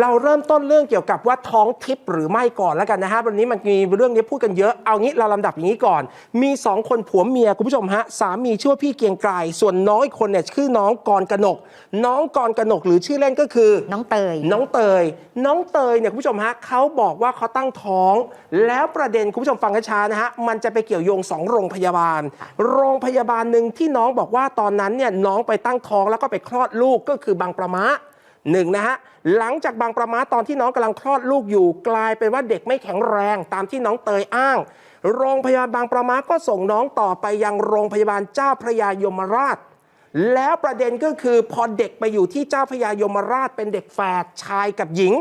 เราเริ่มต้นเรื่องเกี่ยวกับว่าท้องทิพย์หรือไม่ก่อนแล้วกันนะฮะวันนี้มันมีเรื่องนี้พูดกันเยอะเอางี้เราลำดับอย่างนี้ก่อน มีสองคนผัวเมียคุณผู้ชมฮะสามีชื่อว่าพี่เกรียงไกรส่วนน้องอีกคนเนี่ยชื่อน้องกรกนก น้องกรกนกหรือชื่อเล่นก็คือ น้องเตย น้องเตย น้องเตยเนี่ยคุณผู้ชมฮะเขาบอกว่าเขาตั้งท้อง แล้วประเด็นคุณผู้ชมฟังช้าๆนะฮะมันจะไปเกี่ยวโยงสองโรงพยาบาล โรงพยาบาลหนึ่งที่น้องบอกว่าตอนนั้นเนี่ยน้องไปตั้งท้องแล้วก็ไปคลอดลูกก็คือบางประมะ หนึ่งนะฮะหลังจากบางประมะตอนที่น้องกำลังคลอดลูกอยู่ กลายเป็นว่าเด็กไม่แข็งแรงตามที่น้องเตยอ้าง โรงพยาบาลบางประมะก็ส่งน้องต่อไปยังโรงพยาบาลเจ้าพระยายมราช แล้วประเด็นก็คือพอเด็กไปอยู่ที่เจ้าพระยายมราชเป็นเด็กแฝดชายกับหญิง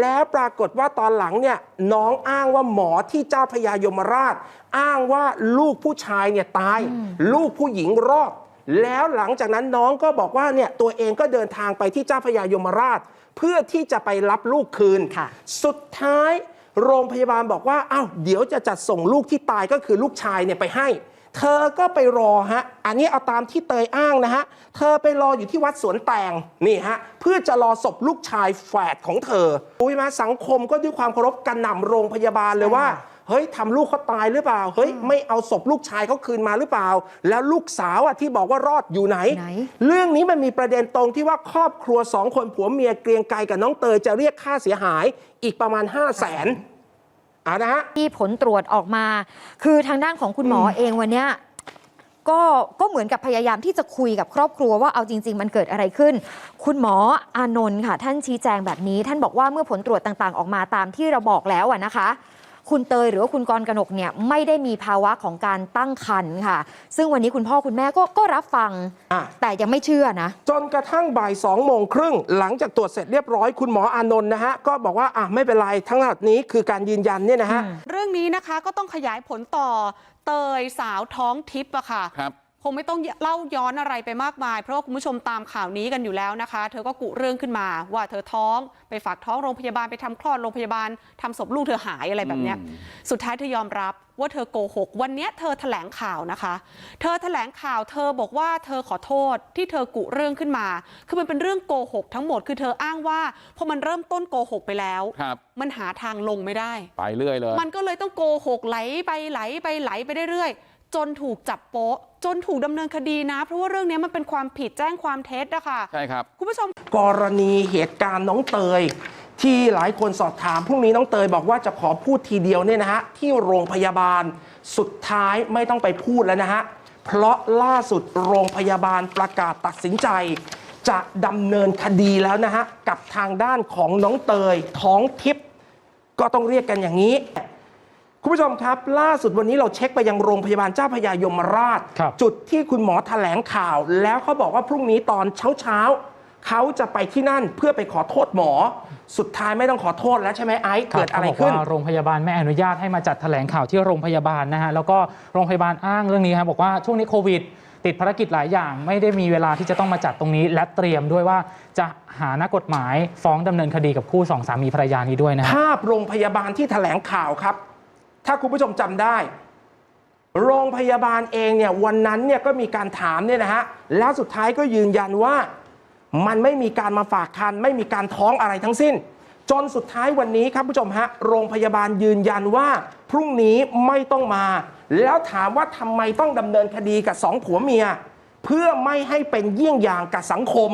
แล้วปรากฏว่าตอนหลังเนี่ยน้องอ้างว่าหมอที่เจ้าพระยายมราช อ้างว่าลูกผู้ชายเนี่ยตาย ลูกผู้หญิงรอด แล้วหลังจากนั้นน้องก็บอกว่าเนี่ยตัวเองก็เดินทางไปที่เจ้าพระยายมราช เพื่อที่จะไปรับลูกคืน ค่ะ สุดท้ายโรงพยาบาลบอกว่าอ้าวเดี๋ยวจะจัดส่งลูกที่ตายก็คือลูกชายเนี่ยไปให้ เธอก็ไปรอฮะ อันนี้เอาตามที่เตยอ้างนะฮะ เธอไปรออยู่ที่วัดสวนแตงนี่ฮะ เพื่อจะรอศพลูกชายแฝดของเธออุ้ยมาสังคมก็ด้วยความเคารพกระหน่ำโรงพยาบาลเลยว่า เฮ้ยทำลูกเขาตายหรือเปล่า เฮ้ยไม่เอาศพลูกชายเขาคืนมาหรือเปล่า แล้วลูกสาวอะที่บอกว่ารอดอยู่ไหนไหน เรื่องนี้มันมีประเด็นตรงที่ว่าครอบครัวสองคนผัวเมียเกรียงไกรกับน้องเตยจะเรียกค่าเสียหายอีกประมาณ 5 0 0แสนอ่านะฮะที่ผลตรวจออกมา คือทางด้านของคุณหมอเองวันเนี้ยก็ก็เหมือนกับพยายามที่จะคุยกับครอบครัวว่าเอาจริง ๆ มันเกิดอะไรขึ้น คุณหมออานนท์ค่ะ ท่านชี้แจงแบบนี้ ท่านบอกว่าเมื่อผลตรวจต่างๆ ออกมาตามที่เราบอกแล้วอะนะคะ คุณเตยหรือว่าคุณกรกนกเนี่ยไม่ได้มีภาวะของการตั้งครรภ์ค่ะ ซึ่งวันนี้คุณพ่อคุณแม่ก็ก็รับฟัง อะ แต่ยังไม่เชื่อนะ จนกระทั่งบ่ายสองโมงครึ่ง หลังจากตรวจเสร็จเรียบร้อยคุณหมออานนท์นะฮะ ก็บอกว่าอะไม่เป็นไรทั้งหมดนี้คือการยืนยันเนี่ยนะฮะ เรื่องนี้นะคะก็ต้องขยายผลต่อเตยสาวท้องทิพย์อะค่ะ ครับ คงไม่ต้องเล่าย้อนอะไรไปมากมายเพราะว่าคุณผู้ชมตามข่าวนี้กันอยู่แล้วนะคะ เธอก็กุเรื่องขึ้นมาว่าเธอท้องไปฝากท้องโรงพยาบาลไปทำคลอดโรงพยาบาลทำศพลูกเธอหายอะไรแบบเนี้ยอืมสุดท้ายเธอยอมรับว่าเธอโกหก วันเนี้ยเธอแถลงข่าวนะคะ เธอแถลงข่าวเธอบอกว่าเธอขอโทษที่เธอกุเรื่องขึ้นมา คือมันเป็นเรื่องโกหกทั้งหมดคือเธออ้างว่าพอมันเริ่มต้นโกหกไปแล้วครับมันหาทางลงไม่ได้ ไปเรื่อยเลย มันก็เลยต้องโกหกไหลไปไหลไปไหลไปเรื่อยๆ จนถูกจับโป๊ะจนถูกดำเนินคดีนะ เพราะว่าเรื่องนี้มันเป็นความผิดแจ้งความเท็จอะค่ะใช่ครับคุณผู้ชมกรณีเหตุการณ์น้องเตย ที่หลายคนสอบถามพรุ่งนี้น้องเตยบอกว่าจะขอพูดทีเดียวเนี่ยนะฮะที่โรงพยาบาลสุดท้ายไม่ต้องไปพูดแล้วนะฮะเพราะล่าสุดโรงพยาบาลประกาศตัดสินใจ จะดำเนินคดีแล้วนะฮะกับทางด้านของน้องเตยท้องทิพย์ก็ต้องเรียกกันอย่างนี้ คุณผู้ชมครับ ล่าสุดวันนี้เราเช็คไปยังโรงพยาบาลเจ้าพระยายมราช ครับ จุดที่คุณหมอแถลงข่าว แล้วเขาบอกว่าพรุ่งนี้ตอนเช้าเช้าๆเขาจะไปที่นั่นเพื่อไปขอโทษหมอ สุดท้ายไม่ต้องขอโทษแล้วใช่ไหมไอซ์คบเกิดอะไรขาบขึ้นว่าโรงพยาบาลไม่อนุญาตให้มาจัดแถลงข่าวที่โรงพยาบาลนะฮะแล้วก็โรงพยาบาลอ้างเรื่องนี้ครับบอกว่าช่วงนี้โควิด ติดภารกิจหลายอย่าง ไม่ได้มีเวลาที่จะต้องมาจัดตรงนี้ และเตรียมด้วยว่าจะหานักกฎหมายฟ้องดำเนินคดีกับคู่สองสามีภรรยานี้ด้วยนะฮะ ภาพโรงพยาบาลที่แถลงข่าวครับ ถ้าคุณผู้ชมจำได้ โรงพยาบาลเองเนี่ยวันนั้นเนี่ยก็มีการถามเนี่ยนะฮะแล้วสุดท้ายก็ยืนยันว่ามันไม่มีการมาฝากคัน ไม่มีการท้องอะไรทั้งสิ้น จนสุดท้ายวันนี้ครับผู้ชมฮะโรงพยาบาลยืนยันว่า พรุ่งนี้ไม่ต้องมา แล้วถามว่าทำไมต้องดำเนินคดีกับสองผัวเมีย เพื่อไม่ให้เป็นเยี่ยงอย่างกับสังคม